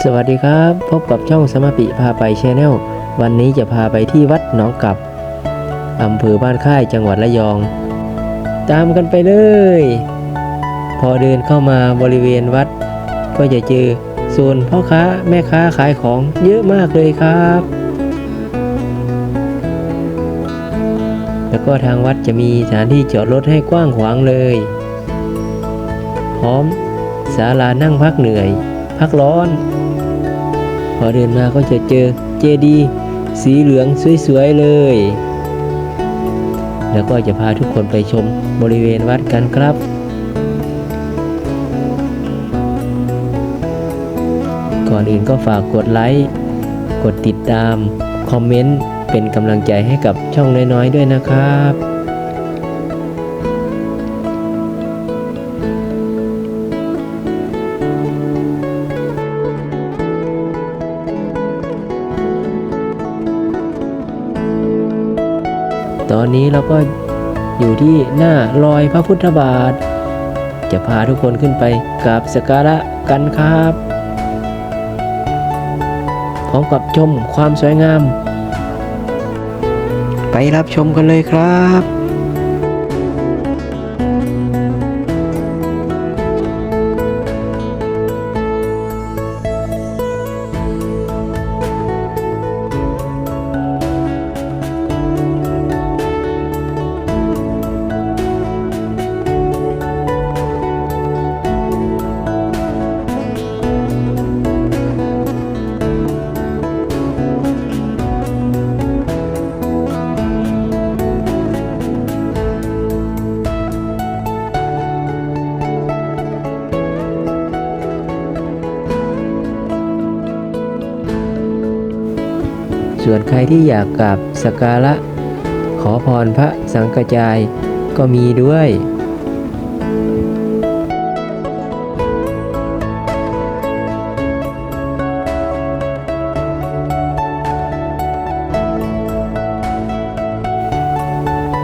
สวัสดีครับ พบกับช่องสมาปิพาไปชแนลวันนี้จะพาไปที่วัดหนองกับอำเภอบ้านค่ายจังหวัดระยอง ตามกันไปเลย พอเดินเข้ามาบริเวณวัด ก็จะเจอโซนพ่อค้าแม่ค้าขายของเยอะมากเลยครับ แล้วก็ทางวัดจะมีสถานที่จอดรถให้กว้างขวางเลย พร้อมศาลานั่งพักเหนื่อย พักร้อน อเดินมาก็จะเจอเจดีสีเหลืองสวยๆเลย แล้วก็จะพาทุกคนไปชมบริเวณวัดกันครับก่อนอื่นก็ฝากกดไลค์กดติดตาม คอมเมนต์ เป็นกำลังใจให้กับช่องน้อยๆด้วยนะครับ ตอนนี้เราก็อยู่ที่หน้ารอยพระพุทธบาท จะพาทุกคนขึ้นไปกราบสักการะกันครับพร้อมกับชมความสวยงาม ไปรับชมกันเลยครับ ส่วนใครที่อยากกราบสักการะ ขอพรพระสังกจายก็มีด้วย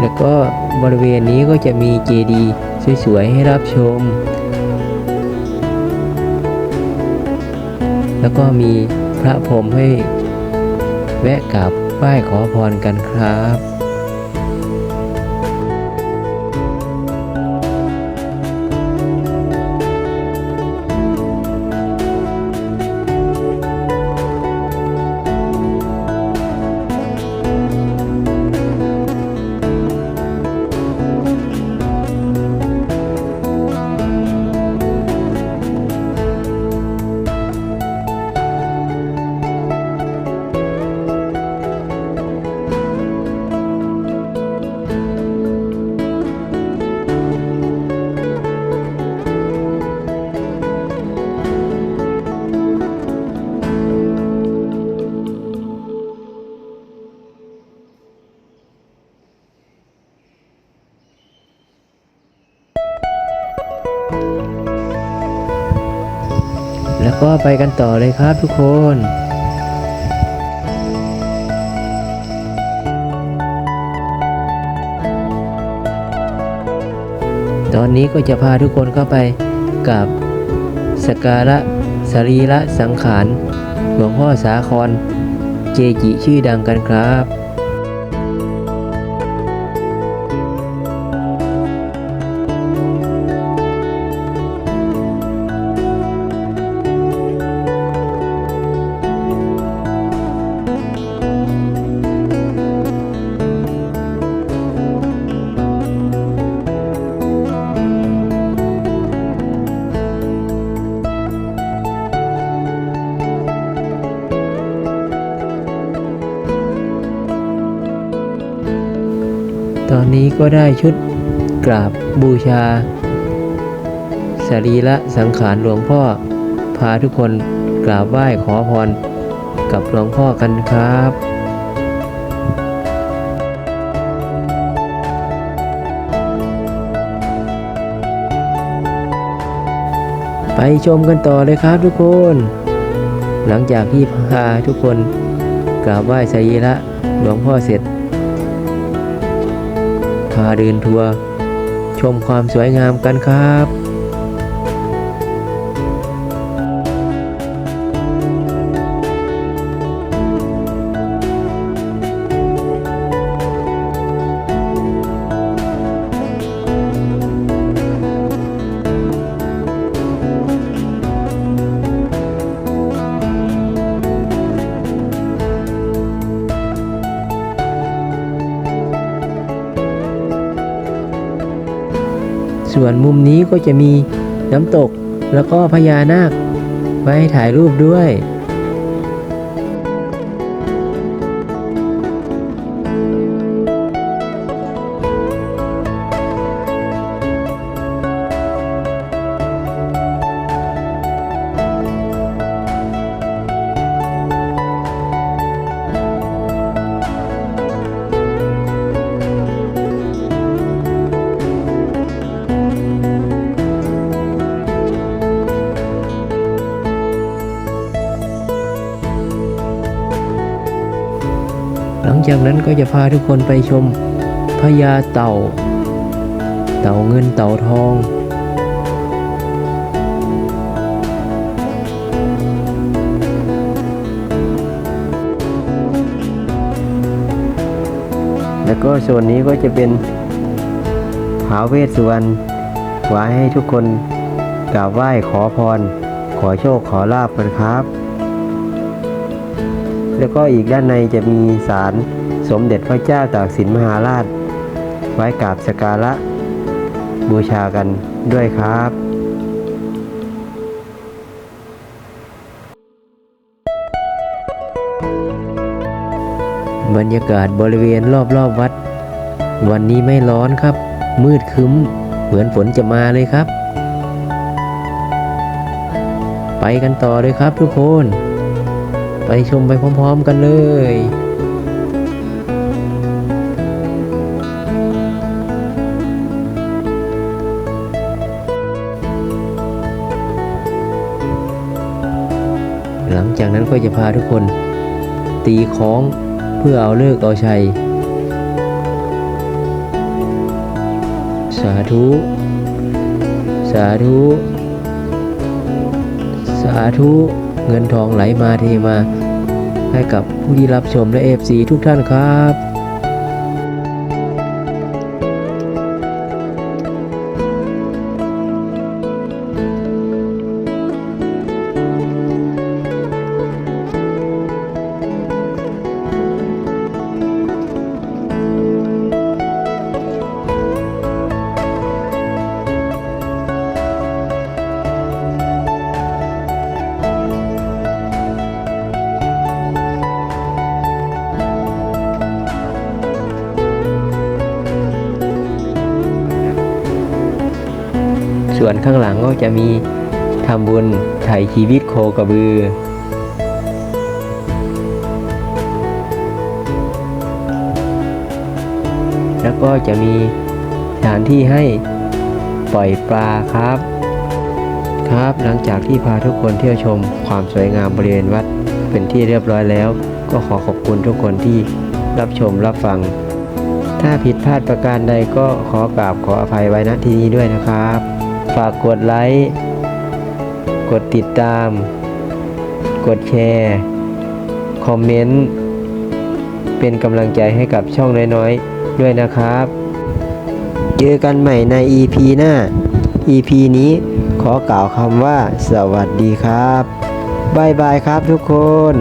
แล้วก็บริเวณนี้ก็จะมีเจดีย์สวยๆ ให้รับชม แล้วก็มีพระพรหมให้ แวะกราบไหว้ขอพรกันครับ แล้วก็ไปกันต่อเลยครับทุกคนตอนนี้ก็จะพาทุกคนเข้าไปกับสการะสรีระสังขาร หลวงพ่อสาคร เจจิชื่อดังกันครับ ตอนนี้ก็ได้ชุดกราบบูชาสรีระสังขารหลวงพ่อ พาทุกคนกราบไหว้ขอพรกับหลวงพ่อกันครับไปชมกันต่อเลยครับทุกคน หลังจากที่พาทุกคนกราบไหว้สรีระหลวงพ่อเสร็จ พาเดินทัวร์ชมความสวยงามกันครับ ส่วนมุมนี้ก็จะมีน้ำตกแล้วก็พญานาคไว้ให้ถ่ายรูปด้วย งจากนั้นก็จะพาทุกคนไปชมพญาเต่า เต่าเงินเต่าทอง แล้วก็ส่วนนี้ก็จะเป็นหาเวสสุวรรณไว้ให้ทุกคนกราบไหว้ขอพร ขอโชคขอลาบกันครับ แล้วก็อีกด้านในจะมีศาลสมเด็จพระเจ้าตากสินมหาราช ไว้กราบสการะ บูชากันด้วยครับบรรยากาศบริเวณรอบๆวัด วันนี้ไม่ร้อนครับ มืดคึ้ม เหมือนฝนจะมาเลยครับ ไปกันต่อเลยครับทุกคน ไปชมไปพร้อมๆกันเลยหลังจากนั้นก็จะพาทุกคน ตีคล้องเพื่อเอาเลิกเอาชัย สาธุ สาธุ สาธุ เงินทองไหลมาเทมาให้กับผู้ที่รับชมและเอฟซีทุกท่านครับ ส่วนข้างหลังก็จะมีทำบุญไถ่ชีวิตโคกระบือ แล้วก็จะมีสถานที่ให้ปล่อยปลาครับ ครับหลังจากที่พาทุกคนเที่ยวชมความสวยงามบริเวณวัดเป็นที่เรียบร้อยแล้ว ก็ขอขอบคุณทุกคนที่รับชมรับฟัง ถ้าผิดพลาดประการใดก็ขอกราบขออภัยไว้ณที่นี้ด้วยนะครับ ฝากกดไลค์ กดติดตาม กดแชร์ คอมเมนต์ เป็นกำลังใจให้กับช่องน้อยๆ ด้วยนะครับ เจอกันใหม่ใน EP หน้า EP นี้ขอกล่าวคำว่าสวัสดีครับบายบายครับทุกคน